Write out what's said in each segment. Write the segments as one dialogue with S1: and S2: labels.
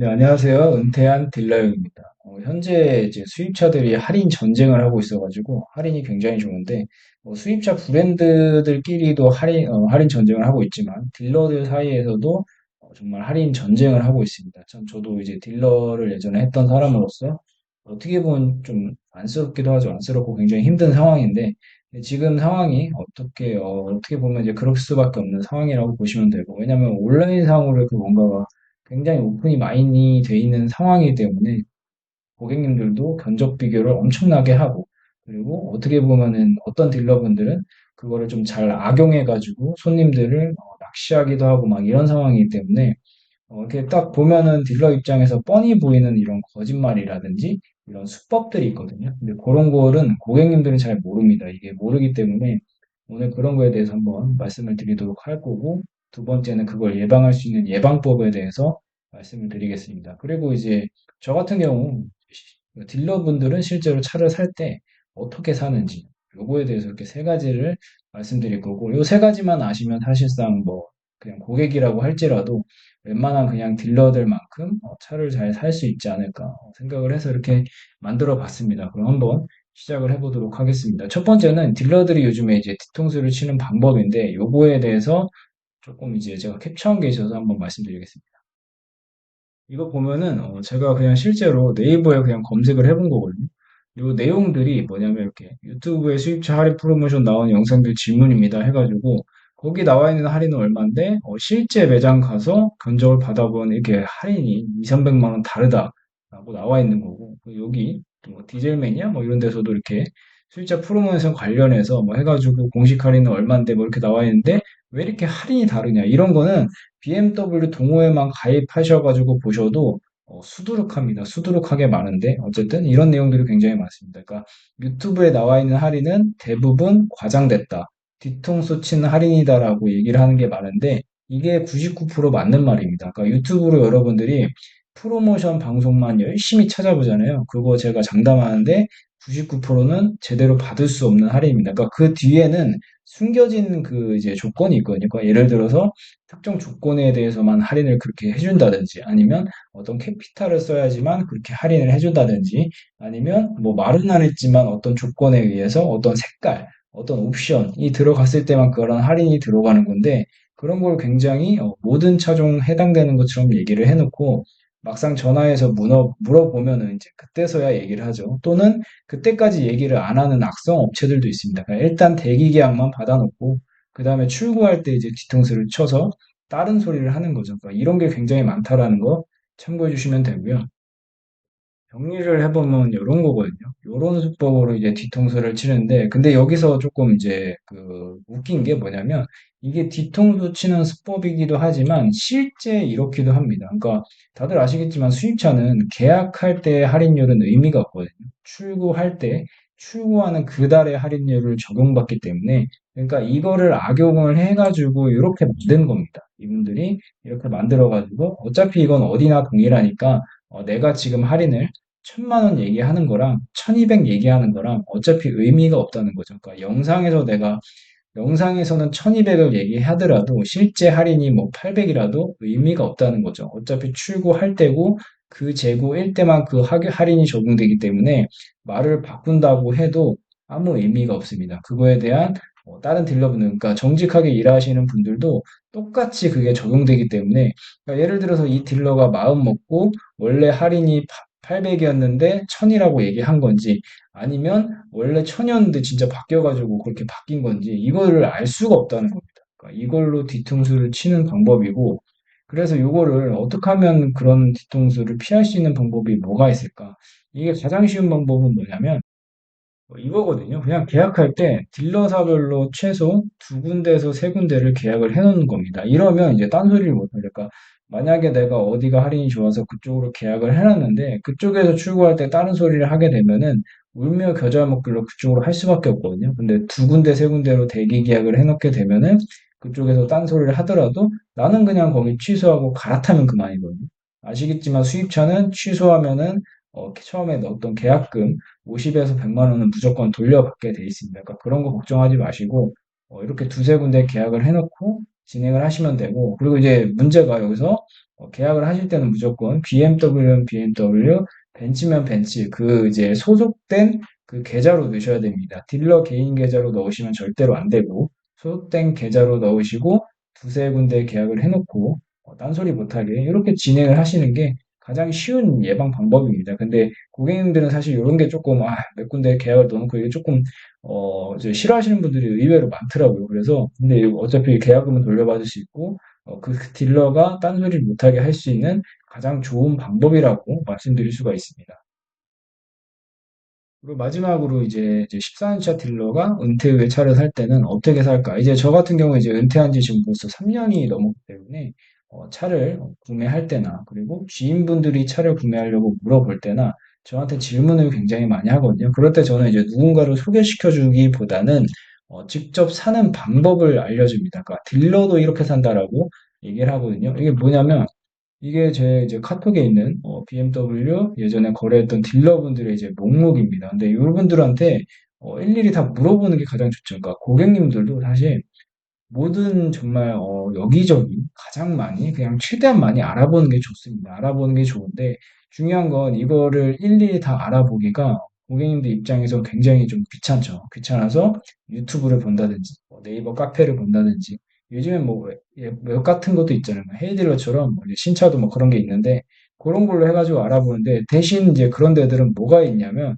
S1: 네, 안녕하세요. 은퇴한 딜러입니다. 어, 현재 이제 수입차들이 할인 전쟁을 하고 있어가지고 할인이 굉장히 좋은데 뭐 수입차 브랜드들끼리도 할인 어, 할인 전쟁을 하고 있지만 딜러들 사이에서도 어, 정말 할인 전쟁을 하고 있습니다. 참 저도 이제 딜러를 예전에 했던 사람으로서 어떻게 보면 좀 안쓰럽기도 하죠. 안쓰럽고 굉장히 힘든 상황인데 지금 상황이 어떻게 어, 어떻게 보면 이제 그럴 수밖에 없는 상황이라고 보시면 되고 왜냐하면 온라인상으로 그 뭔가가 굉장히 오픈이 많이 돼 있는 상황이기 때문에 고객님들도 견적 비교를 엄청나게 하고 그리고 어떻게 보면은 어떤 딜러분들은 그거를 좀 잘 악용해 가지고 손님들을 어, 낚시하기도 하고 막 이런 상황이기 때문에 어, 이렇게 딱 보면은 딜러 입장에서 뻔히 보이는 이런 거짓말이라든지 이런 수법들이 있거든요. 근데 그런 거는 고객님들은 잘 모릅니다. 이게 모르기 때문에 오늘 그런 거에 대해서 한번 말씀을 드리도록 할 거고, 두 번째는 그걸 예방할 수 있는 예방법에 대해서 말씀을 드리겠습니다. 그리고 이제 저 같은 경우 딜러분들은 실제로 차를 살 때 어떻게 사는지 요거에 대해서 이렇게 세 가지를 말씀드릴 거고, 요 세 가지만 아시면 사실상 뭐 그냥 고객이라고 할지라도 웬만한 그냥 딜러들만큼 어, 차를 잘 살 수 있지 않을까 어, 생각을 해서 이렇게 만들어 봤습니다. 그럼 한번 시작을 해보도록 하겠습니다. 첫 번째는 딜러들이 요즘에 이제 뒤통수를 치는 방법인데 요거에 대해서 조금 이제 제가 캡처한 게 있어서 한번 말씀드리겠습니다. 이거 보면은 어, 제가 그냥 실제로 네이버에 그냥 검색을 해본 거거든요. 요 내용들이 뭐냐면 이렇게 유튜브에 수입차 할인 프로모션 나오는 영상들 질문입니다 해가지고 거기 나와 있는 할인은 얼마인데 어, 실제 매장 가서 견적을 받아본 이렇게 할인이 2, 300만 원 다르다라고 나와 있는 거고 그 여기 뭐 디젤매니아 뭐 이런 데서도 이렇게 수입차 프로모션 관련해서 뭐 해가지고 공식 할인은 얼마인데 뭐 이렇게 나와 있는데 왜 이렇게 할인이 다르냐 이런 거는 BMW 동호회만 가입하셔가지고 보셔도 어, 수두룩합니다. 수두룩하게 많은데 어쨌든 이런 내용들이 굉장히 많습니다. 그러니까 유튜브에 나와 있는 할인은 대부분 과장됐다. 뒤통수 친 할인이다라고 얘기를 하는 게 많은데 이게 99% 맞는 말입니다. 그러니까 유튜브로 여러분들이 프로모션 방송만 열심히 찾아보잖아요. 그거 제가 장담하는데 99%는 제대로 받을 수 없는 할인입니다. 그러니까 그 뒤에는 숨겨진 그 이제 조건이 있거든요. 그러니까 예를 들어서 특정 조건에 대해서만 할인을 그렇게 해준다든지 아니면 어떤 캐피탈을 써야지만 그렇게 할인을 해준다든지 아니면 뭐 말은 안 했지만 어떤 조건에 의해서 어떤 색깔, 어떤 옵션이 들어갔을 때만 그런 할인이 들어가는 건데 그런 걸 굉장히 어, 모든 차종 해당되는 것처럼 얘기를 해놓고 막상 전화해서 물어, 물어보면은 이제 그때서야 얘기를 하죠. 또는 그때까지 얘기를 안 하는 악성 업체들도 있습니다. 그러니까 일단 대기 계약만 받아놓고 그 다음에 출고할 때 이제 뒤통수를 쳐서 다른 소리를 하는 거죠. 그러니까 이런 게 굉장히 많다라는 거 참고해 주시면 되고요. 정리를 해보면 이런 거거든요. 이런 수법으로 이제 뒤통수를 치는데, 근데 여기서 조금 이제 그 웃긴 게 뭐냐면, 이게 뒤통수 치는 수법이기도 하지만, 실제 이렇기도 합니다. 그러니까 다들 아시겠지만 수입차는 계약할 때 할인율은 의미가 없거든요. 출고할 때, 출고하는 그 달의 할인율을 적용받기 때문에, 그러니까 이거를 악용을 해가지고 이렇게 만든 겁니다. 이분들이 이렇게 만들어가지고, 어차피 이건 어디나 동일하니까, 어, 내가 지금 할인을 천만 원 얘기하는 거랑 천이백 얘기하는 거랑 어차피 의미가 없다는 거죠. 그러니까 영상에서 내가 영상에서는 천이백을 얘기하더라도 실제 할인이 뭐 팔백이라도 의미가 없다는 거죠. 어차피 출고할 때고 그 재고 일 때만 그 하- 할인이 적용되기 때문에 말을 바꾼다고 해도 아무 의미가 없습니다. 그거에 대한 어, 다른 딜러분들, 그러니까 정직하게 일하시는 분들도 똑같이 그게 적용되기 때문에 그러니까 예를 들어서 이 딜러가 마음 먹고 원래 할인이 800이었는데 1000이라고 얘기한 건지 아니면 원래 1000이었는데 진짜 바뀌어가지고 그렇게 바뀐 건지 이거를 알 수가 없다는 겁니다. 그러니까 이걸로 뒤통수를 치는 방법이고 그래서 이거를 어떻게 하면 그런 뒤통수를 피할 수 있는 방법이 뭐가 있을까? 이게 가장 쉬운 방법은 뭐냐면 뭐 이거거든요. 그냥 계약할 때 딜러사별로 최소 두 군데에서 세 군데를 계약을 해놓는 겁니다. 이러면 이제 딴소리를 못하니까 만약에 내가 어디가 할인이 좋아서 그쪽으로 계약을 해놨는데 그쪽에서 출고할 때 다른 소리를 하게 되면은 울며 겨자 먹기로 그쪽으로 할 수밖에 없거든요. 근데 두 군데 세 군데로 대기 계약을 해놓게 되면은 그쪽에서 딴 소리를 하더라도 나는 그냥 거기 취소하고 갈아타면 그만이거든요. 아시겠지만 수입차는 취소하면은 어, 처음에 넣었던 계약금 50에서 100만 원은 무조건 돌려받게 돼 있습니다. 그러니까 그런 거 걱정하지 마시고 어, 이렇게 두세 군데 계약을 해놓고 진행을 하시면 되고, 그리고 이제 문제가 여기서 어, 계약을 하실 때는 무조건 BMW는 BMW, 벤츠면 벤츠, 그 이제 소속된 그 계좌로 넣으셔야 됩니다. 딜러 개인 계좌로 넣으시면 절대로 안 되고, 소속된 계좌로 넣으시고, 두세 군데 계약을 해놓고, 어, 딴소리 못하게 이렇게 진행을 하시는 게 가장 쉬운 예방 방법입니다. 근데 고객님들은 사실 이런 게 조금, 아, 몇 군데 계약을 넣어놓고 이게 조금, 어, 싫어하시는 분들이 의외로 많더라고요. 그래서, 근데 어차피 계약금은 돌려받을 수 있고, 어, 그 딜러가 딴소리를 못하게 할 수 있는 가장 좋은 방법이라고 말씀드릴 수가 있습니다. 그리고 마지막으로 이제, 이제 14년차 딜러가 은퇴 후에 차를 살 때는 어떻게 살까? 이제 저 같은 경우에 이제 은퇴한 지 지금 벌써 3년이 넘었기 때문에 어, 차를 구매할 때나 그리고 지인분들이 차를 구매하려고 물어볼 때나 저한테 질문을 굉장히 많이 하거든요. 그럴 때 저는 이제 누군가를 소개시켜 주기보다는 어, 직접 사는 방법을 알려줍니다. 그러니까 딜러도 이렇게 산다라고 얘기를 하거든요. 이게 뭐냐면 이게 제 이제 카톡에 있는 어, BMW 예전에 거래했던 딜러분들의 이제 목록입니다. 근데 이분들한테 어, 일일이 다 물어보는 게 가장 좋죠. 그러니까 고객님들도 사실 모든 정말 어, 여기저기 가장 많이 그냥 최대한 많이 알아보는 게 좋습니다. 알아보는 게 좋은데 중요한 건 이거를 일일이 다 알아보기가 고객님들 입장에서 굉장히 좀 귀찮죠. 귀찮아서 유튜브를 본다든지 뭐 네이버 카페를 본다든지 요즘엔 뭐 웹, 웹 같은 것도 있잖아요. 뭐 헤이딜러처럼 뭐 신차도 뭐 그런 게 있는데 그런 걸로 해가지고 알아보는데 대신 이제 그런 데들은 뭐가 있냐면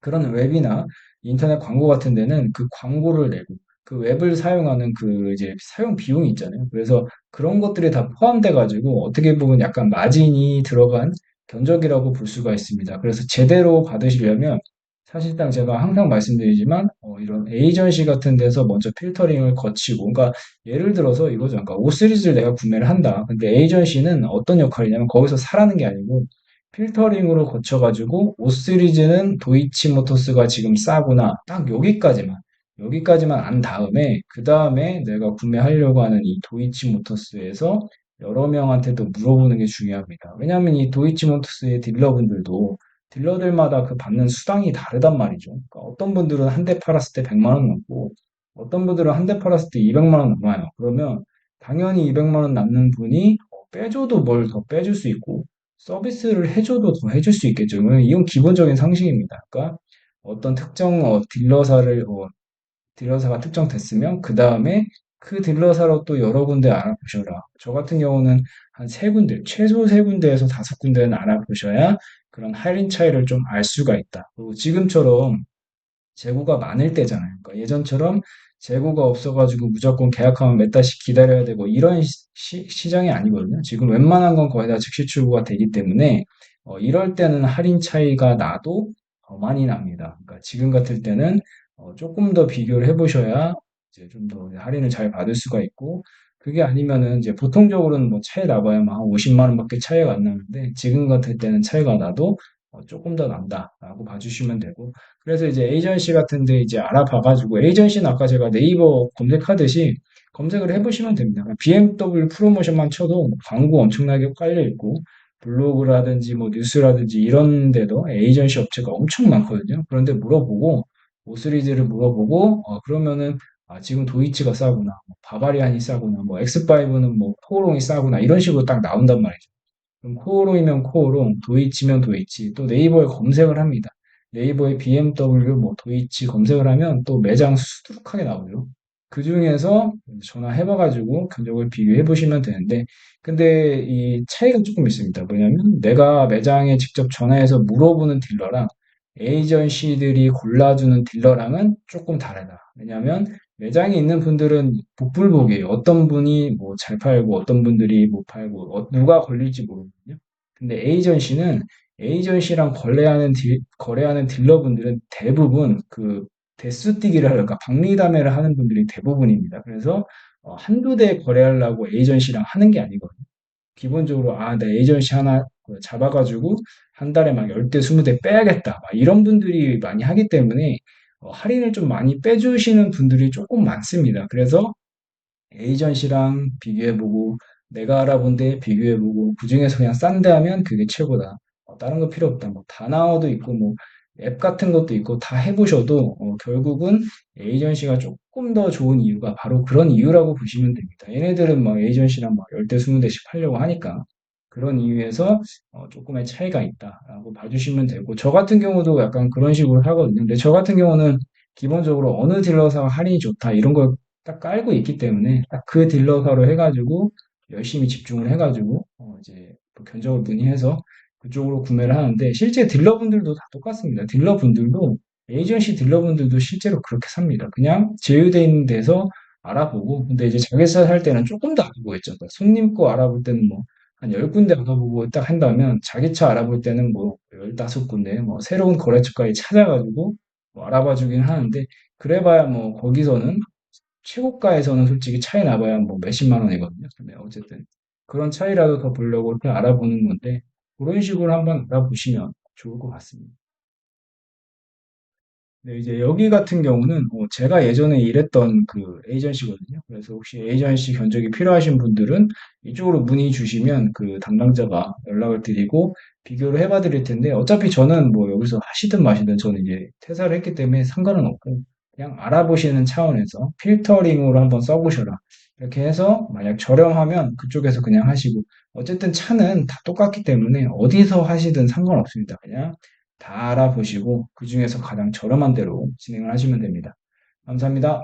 S1: 그런 웹이나 인터넷 광고 같은 데는 그 광고를 내고 그 웹을 사용하는 그 이제 사용 비용이 있잖아요. 그래서 그런 것들이 다 포함돼 가지고 어떻게 보면 약간 마진이 들어간 견적이라고 볼 수가 있습니다. 그래서 제대로 받으시려면 사실상 제가 항상 말씀드리지만 어, 이런 에이전시 같은 데서 먼저 필터링을 거치고 그러니까 예를 들어서 이거죠. 그러니까 옷 시리즈를 내가 구매를 한다. 근데 에이전시는 어떤 역할이냐면 거기서 사라는 게 아니고 필터링으로 거쳐가지고 옷 시리즈는 도이치모터스가 지금 싸구나. 딱 여기까지만. 여기까지만 안 다음에 그 다음에 내가 구매하려고 하는 이 도이치모터스에서 여러 명한테도 물어보는 게 중요합니다. 왜냐하면 이 도이치모터스의 딜러분들도 딜러들마다 그 받는 수당이 다르단 말이죠. 그러니까 어떤 분들은 한 대 팔았을 때 100만 원 넘고 어떤 분들은 한 대 팔았을 때 200만 원 넘어요. 그러면 당연히 200만 원 남는 분이 어, 빼줘도 뭘 더 빼줄 수 있고 서비스를 해줘도 더 해줄 수 있겠죠. 이건 기본적인 상식입니다. 그러니까 어떤 특정 어, 딜러사를 어, 딜러사가 특정됐으면 그 다음에 그 딜러사로 또 여러 군데 알아보셔라. 저 같은 경우는 한 세 군데, 최소 세 군데에서 다섯 군데는 알아보셔야 그런 할인 차이를 좀 알 수가 있다. 그리고 지금처럼 재고가 많을 때잖아요. 그러니까 예전처럼 재고가 없어가지고 무조건 계약하면 몇 달씩 기다려야 되고 이런 시, 시장이 아니거든요. 지금 웬만한 건 거의 다 즉시 출고가 되기 때문에 어, 이럴 때는 할인 차이가 나도 어, 많이 납니다. 그러니까 지금 같을 때는 어, 조금 더 비교를 해보셔야 이제 좀 더 할인을 잘 받을 수가 있고 그게 아니면은 이제 보통적으로는 뭐 차이 나봐야 막 50만 원밖에 차이가 안 나는데 지금 같을 때는 차이가 나도 어, 조금 더 난다라고 봐주시면 되고 그래서 이제 에이전시 같은데 이제 알아봐가지고 에이전시는 아까 제가 네이버 검색하듯이 검색을 해보시면 됩니다. BMW 프로모션만 쳐도 뭐 광고 엄청나게 깔려 있고 블로그라든지 뭐 뉴스라든지 이런 데도 에이전시 업체가 엄청 많거든요. 그런데 물어보고 오스리즈를 물어보고 어, 그러면은 아, 지금 도이치가 싸구나, 뭐 바바리안이 싸구나, 뭐 엑스5는 뭐 코오롱이 싸구나 이런 식으로 딱 나온단 말이죠. 그럼 코오롱이면 코오롱, 도이치면 도이치, 또 네이버에 검색을 합니다. 네이버에 BMW, 뭐 도이치 검색을 하면 또 매장 수두룩하게 나오죠. 그 중에서 전화해봐가지고 견적을 비교해 보시면 되는데, 근데 이 차이가 조금 있습니다. 뭐냐면 내가 매장에 직접 전화해서 물어보는 딜러랑 에이전시들이 골라주는 딜러랑은 조금 다르다. 왜냐하면 매장에 있는 분들은 복불복이에요. 어떤 분이 뭐 잘 팔고 어떤 분들이 못 팔고 어, 누가 걸릴지 모르거든요. 근데 에이전시는 에이전시랑 거래하는 딜, 거래하는 딜러분들은 대부분 그 대수뛰기를 하니까 박리담회를 하는 분들이 대부분입니다. 그래서 어, 한두 대 거래하려고 에이전시랑 하는 게 아니거든요. 기본적으로 아, 나 에이전시 하나 그 잡아가지고 한 달에 막 10대, 20대 빼야겠다. 막 이런 분들이 많이 하기 때문에 어, 할인을 좀 많이 빼주시는 분들이 조금 많습니다. 그래서 에이전시랑 비교해보고 내가 알아본 데 비교해보고 그 중에서 그냥 싼데 하면 그게 최고다. 어, 다른 거 필요 없다. 뭐 다나워도 있고 뭐 앱 같은 것도 있고 다 해보셔도 어, 결국은 에이전시가 조금 더 좋은 이유가 바로 그런 이유라고 보시면 됩니다. 얘네들은 막 에이전시랑 막 열대 스무 대씩 팔려고 하니까 그런 이유에서 어, 조금의 차이가 있다라고 봐주시면 되고 저 같은 경우도 약간 그런 식으로 하거든요. 근데 저 같은 경우는 기본적으로 어느 딜러사가 할인이 좋다 이런 걸 딱 깔고 있기 때문에 딱 그 딜러사로 해가지고 열심히 집중을 해가지고 어, 이제 또 견적을 문의해서 그쪽으로 구매를 하는데 실제 딜러분들도 다 똑같습니다. 딜러분들도 에이전시 딜러분들도 실제로 그렇게 삽니다. 그냥 제휴돼 있는 데서 알아보고 근데 이제 자회사 살 때는 조금 더 알아보겠죠. 그러니까 손님 거 알아볼 때는 뭐 한 10군데 알아보고 딱 한다면 자기 차 알아볼 때는 뭐 15군데 뭐 새로운 거래처까지 찾아가지고 뭐 알아봐 주긴 하는데 그래봐야 뭐 거기서는 최고가에서는 솔직히 차이 나봐야 뭐 몇십만 원이거든요. 근데 어쨌든 그런 차이라도 더 보려고 이렇게 알아보는 건데 그런 식으로 한번 알아보시면 좋을 것 같습니다. 네, 이제 여기 같은 경우는 어, 제가 예전에 일했던 그 에이전시거든요. 그래서 혹시 에이전시 견적이 필요하신 분들은 이쪽으로 문의 주시면 그 담당자가 연락을 드리고 비교를 해봐 드릴 텐데 어차피 저는 뭐 여기서 하시든 마시든 저는 이제 퇴사를 했기 때문에 상관은 없고 그냥 알아보시는 차원에서 필터링으로 한번 써보셔라. 이렇게 해서 만약 저렴하면 그쪽에서 그냥 하시고 어쨌든 차는 다 똑같기 때문에 어디서 하시든 상관없습니다. 그냥 다 알아보시고 그 중에서 가장 저렴한 대로 진행을 하시면 됩니다. 감사합니다.